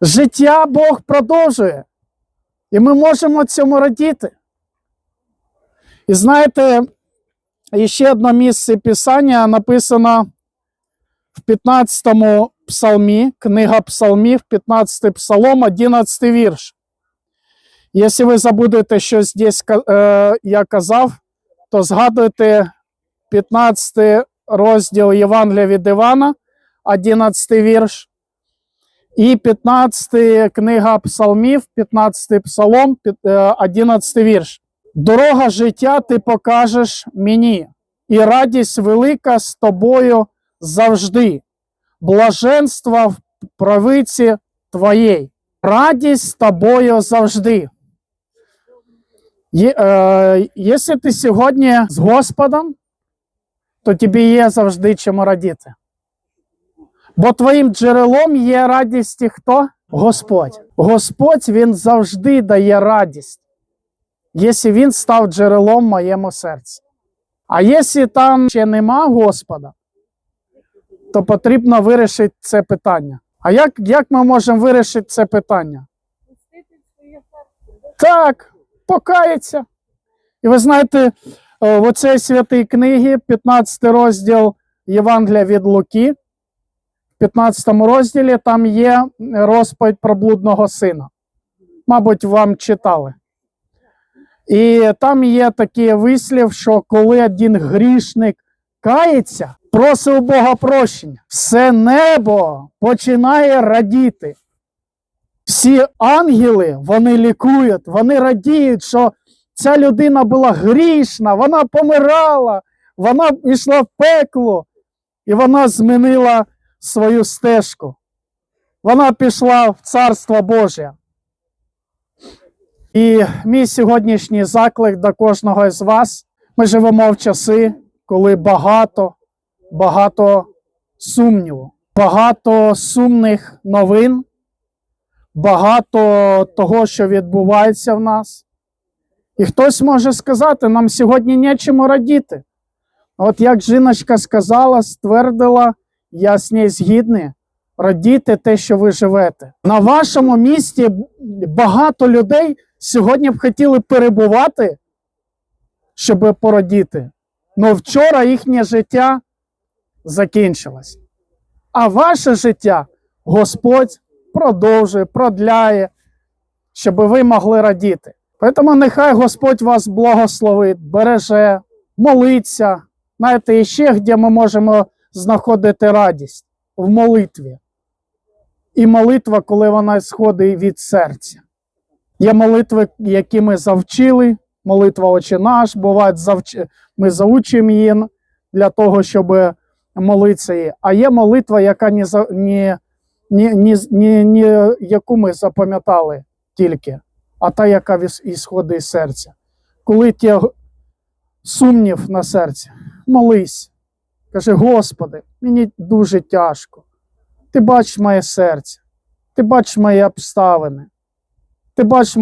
Життя Бог продовжує. І ми можемо цьому радіти. І знаєте, ще одне місце Писання написано в 15 псалмі, книга псалмів, 15 псалом, 11 вірш. Якщо ви забудете, що здесь е, я казав, то згадуйте 15 розділ Євангелія від Івана, 11 вірш. І 15 книга псалмів, 15 псалом, е, 11 вірш. Дорога життя ти покажеш мені, і радість велика з тобою завжди. Блаженство в правиці твоєї. Радість з тобою завжди. Є, е, якщо ти сьогодні з Господом, то тобі є завжди чому радіти. Бо твоїм джерелом є радість хто? Господь. Господь він завжди дає радість, якщо він став джерелом моєму серці. А якщо там ще нема Господа, то потрібно вирішити це питання. А як, як ми можемо вирішити це питання? Так, покається. І ви знаєте, е, в оцій святій книгі, 15 розділ Євангелія від Луки, 15 розділі там є розповідь про блудного сина. Мабуть, вам читали. І там є такий вислів, що коли один грішник кається, просить у Бога прощення, все небо починає радіти. Всі ангели вони лікують, вони радіють, що ця людина була грішна, вона помирала, вона йшла в пекло, і вона змінила свою стежку. Вона пішла в Царство Боже. І мій сьогоднішній заклик до кожного з вас. Ми живемо в часи, коли багато, багато сумніву, багато сумних новин, багато того, що відбувається в нас. І хтось може сказати, нам сьогодні нічому радіти. От як жіночка сказала, ствердила, я з нею згідний, радіти те, що ви живете. На вашому місці багато людей сьогодні б хотіли перебувати, щоб порадіти. Але вчора їхнє життя закінчилось. А ваше життя Господь продовжує, продляє, щоб ви могли радіти. Тому нехай Господь вас благословить, береже, молиться. Знаєте, і ще де ми можемо знаходити радість в молитві. І молитва, коли вона сходить від серця. Є молитви, які ми завчили, молитва Отче наш, буває, ми заучуємо її для того, щоб молитися. її. А є молитва, яка не, не, не, не, не, яку ми запам'ятали тільки, а та, яка ісходить із серця. Коли ті сумнів на серці, молись. Каже, Господи, мені дуже тяжко. Ти бачиш моє серце, ти бачиш мої обставини, ти бачиш